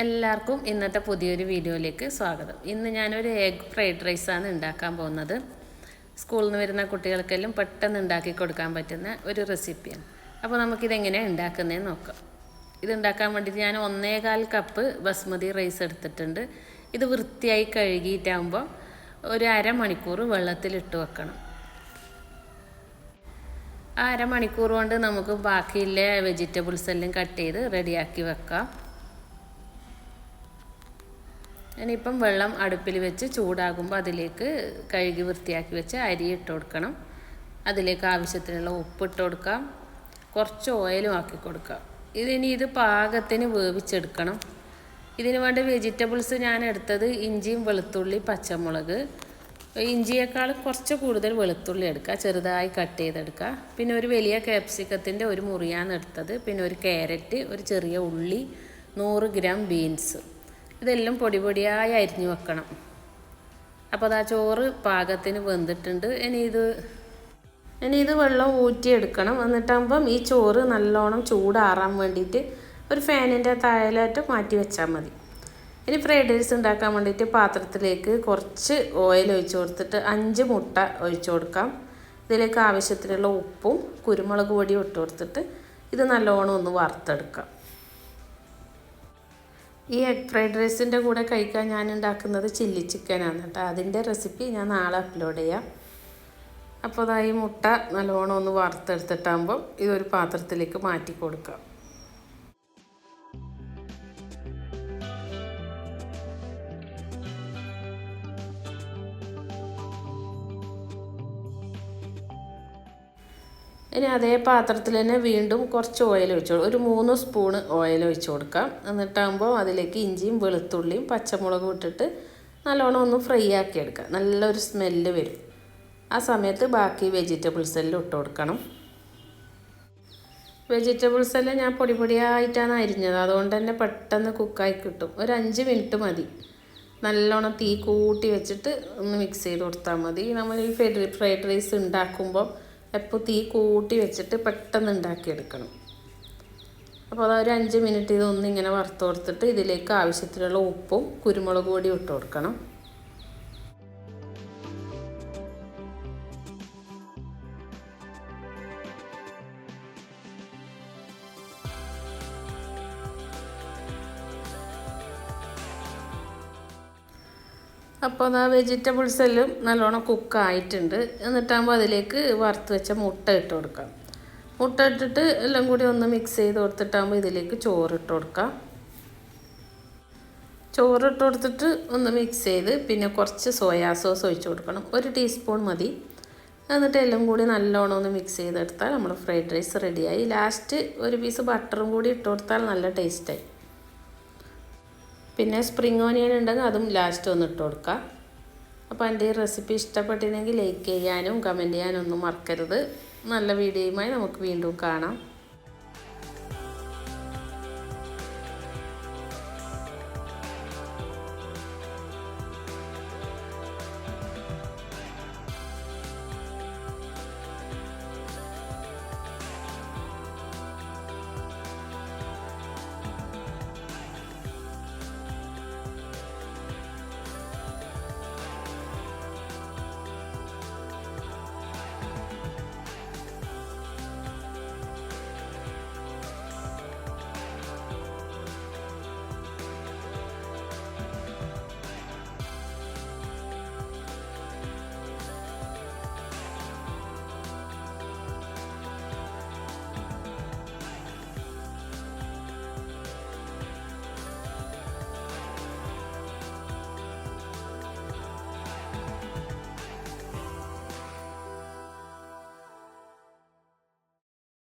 എല്ലാവർക്കും ഇന്നത്തെ പുതിയൊരു വീഡിയോയിലേക്ക് സ്വാഗതം. ഇന്ന് ഞാനൊരു എഗ് ഫ്രൈഡ് റൈസാണ് ഉണ്ടാക്കാൻ പോകുന്നത്. സ്കൂളിൽ നിന്ന് വരുന്ന കുട്ടികൾക്കെല്ലാം പെട്ടെന്ന് ഉണ്ടാക്കി കൊടുക്കാൻ പറ്റുന്ന ഒരു റെസിപ്പിയാണ് അപ്പോൾ നമുക്കിതെങ്ങനെയാണ് ഉണ്ടാക്കുന്നതെന്ന് നോക്കാം. ഇത് ഉണ്ടാക്കാൻ വേണ്ടിയിട്ട് ഞാൻ ഒന്നേകാൽ കപ്പ് ബസ്മതി റൈസ് എടുത്തിട്ടുണ്ട്. ഇത് വൃത്തിയായി കഴുകിയിട്ടാകുമ്പോൾ ഒരു അരമണിക്കൂർ വെള്ളത്തിലിട്ട് വെക്കണം. ആ അരമണിക്കൂർ കൊണ്ട് നമുക്ക് ബാക്കിയുള്ള വെജിറ്റബിൾസ് എല്ലാം കട്ട് ചെയ്ത് റെഡിയാക്കി വെക്കാം. ഇനിയിപ്പം വെള്ളം അടുപ്പിൽ വെച്ച് ചൂടാകുമ്പോൾ അതിലേക്ക് കഴുകി വൃത്തിയാക്കി വെച്ച് അരി ഇട്ട് കൊടുക്കണം. അതിലേക്ക് ആവശ്യത്തിനുള്ള ഉപ്പ് ഇട്ട് കൊടുക്കാം. കുറച്ച് ഓയിലും ആക്കി കൊടുക്കാം. ഇതിനി ഇത് പാകത്തിന് വേവിച്ചെടുക്കണം. ഇതിന് വേണ്ട വെജിറ്റബിൾസ് ഞാൻ എടുത്തത് ഇഞ്ചിയും വെളുത്തുള്ളി പച്ചമുളക്. ഇഞ്ചിയേക്കാൾ കുറച്ച് കൂടുതൽ വെളുത്തുള്ളി എടുക്കുക ചെറുതായി കട്ട് ചെയ്തെടുക്കുക പിന്നെ ഒരു വലിയ കാപ്സിക്കത്തിന്റെ ഒരു മുറിയാണ് എടുത്തത്. പിന്നെ ഒരു ക്യാരറ്റ് ഒരു ചെറിയ ഉള്ളി നൂറ് ഗ്രാം ബീൻസ് ഇതെല്ലാം പൊടി പൊടിയായി അരിഞ്ഞു വെക്കണം. അപ്പോൾ അത് ആ ചോറ് പാകത്തിന് വെന്തിട്ടുണ്ട്. ഇനി ഇത് ഇനി ഇത് വെള്ളം ഊറ്റിയെടുക്കണം. എന്നിട്ടാകുമ്പം ഈ ചോറ് നല്ലോണം ചൂടാറാൻ വേണ്ടിയിട്ട് ഒരു ഫാനിന്റെ താഴെലായിട്ട് മാറ്റി വെച്ചാൽ മതി. ഇനി ഫ്രൈഡ് റൈസ് ഉണ്ടാക്കാൻ വേണ്ടിയിട്ട് പാത്രത്തിലേക്ക് കുറച്ച് ഓയിൽ ഒഴിച്ചു കൊടുത്തിട്ട് അഞ്ച് മുട്ട ഒഴിച്ചു കൊടുക്കാം. ഇതിലേക്ക് ആവശ്യത്തിനുള്ള ഉപ്പും കുരുമുളക് പൊടിയും ഇട്ട് കൊടുത്തിട്ട് ഇത് നല്ലോണം ഒന്ന് വറുത്തെടുക്കാം. ഈ എഗ് ഫ്രൈഡ് റൈസിന്റെ കൂടെ കഴിക്കാൻ ഞാൻ ഉണ്ടാക്കുന്നത് ചില്ലി ചിക്കനാണ് കേട്ടോ. അതിന്റെ റെസിപ്പി ഞാൻ നാളെ അപ്ലോഡ് ചെയ്യാം. അപ്പോൾ അതായി മുട്ട നല്ലോണം ഒന്ന് വറുത്തെടുത്തിട്ടാകുമ്പോൾ ഇതൊരു പാത്രത്തിലേക്ക് മാറ്റി കൊടുക്കാം. ഇനി അതേ പാത്രത്തിൽ തന്നെ വീണ്ടും കുറച്ച് ഓയിൽ ഒഴിച്ചു ഒരു മൂന്ന് സ്പൂണ് ഓയിൽ ഒഴിച്ചു കൊടുക്കാം. എന്നിട്ടാകുമ്പോൾ അതിലേക്ക് ഇഞ്ചിയും വെളുത്തുള്ളിയും പച്ചമുളകും ഇട്ടിട്ട് നല്ലോണം ഒന്ന് ഫ്രൈ ആക്കി എടുക്കുക നല്ലൊരു സ്മെല്ല് വരും. ആ സമയത്ത് ബാക്കി വെജിറ്റബിൾസ് എല്ലാം ഇട്ട് കൊടുക്കണം. വെജിറ്റബിൾസ് എല്ലാം ഞാൻ പൊടി പൊടിയായിട്ടാണ് അരിഞ്ഞത്. അതുകൊണ്ട് തന്നെ പെട്ടെന്ന് കുക്കായി കിട്ടും. ഒരു അഞ്ച് മിനിറ്റ് മതി. നല്ലോണം തീ കൂട്ടി വെച്ചിട്ട് ഒന്ന് മിക്സ് ചെയ്ത് കൊടുത്താൽ മതി. നമ്മൾ ഈ ഫ്രൈഡ് ഫ്രൈഡ് റൈസ് ഉണ്ടാക്കുമ്പോൾ എപ്പോൾ തീ കൂട്ടി വെച്ചിട്ട് പെട്ടെന്ന് ഉണ്ടാക്കിയെടുക്കണം. അപ്പോൾ അത് ഒരു അഞ്ച് മിനിറ്റ് ഇതൊന്നിങ്ങനെ വറുത്ത് കൊടുത്തിട്ട് ഇതിലേക്ക് ആവശ്യത്തിനുള്ള ഉപ്പും കുരുമുളക് പൊടിയും ഇട്ട് കൊടുക്കണം. അപ്പോൾ അത് വെജിറ്റബിൾസ് എല്ലാം നല്ലോണം കുക്കായിട്ടുണ്ട്. എന്നിട്ടാകുമ്പോൾ അതിലേക്ക് വറുത്ത് വെച്ച മുട്ട ഇട്ട് കൊടുക്കാം. മുട്ട ഇട്ടിട്ട് എല്ലാം കൂടി ഒന്ന് മിക്സ് ചെയ്ത് കൊടുത്തിട്ടാകുമ്പോൾ ഇതിലേക്ക് ചോറ് ഇട്ട് കൊടുക്കാം. ചോറ് ഇട്ട് കൊടുത്തിട്ട് ഒന്ന് മിക്സ് ചെയ്ത് പിന്നെ കുറച്ച് സോയാ സോസ് ഒഴിച്ച് കൊടുക്കണം. ഒരു ടീസ്പൂൺ മതി. എന്നിട്ട് എല്ലാം കൂടി നല്ലോണം ഒന്ന് മിക്സ് ചെയ്തെടുത്താൽ നമ്മൾ ഫ്രൈഡ് റൈസ് റെഡിയായി ലാസ്റ്റ് ഒരു പീസ് ബട്ടറും കൂടി ഇട്ട് കൊടുത്താൽ നല്ല ടേസ്റ്റായി പിന്നെ സ്പ്രിങ് ഓനിയൻ ഉണ്ടെങ്കിൽ അതും ലാസ്റ്റ് ഒന്ന് ഇട്ട് കൊടുക്കുക അപ്പോൾ എന്റെ ഈ റെസിപ്പി ഇഷ്ടപ്പെട്ടിരുന്നെങ്കിൽ ലൈക്ക് ചെയ്യാനും കമന്റ് ചെയ്യാനും ഒന്നും മറക്കരുത്. നല്ല വീഡിയോയുമായി നമുക്ക് വീണ്ടും കാണാം.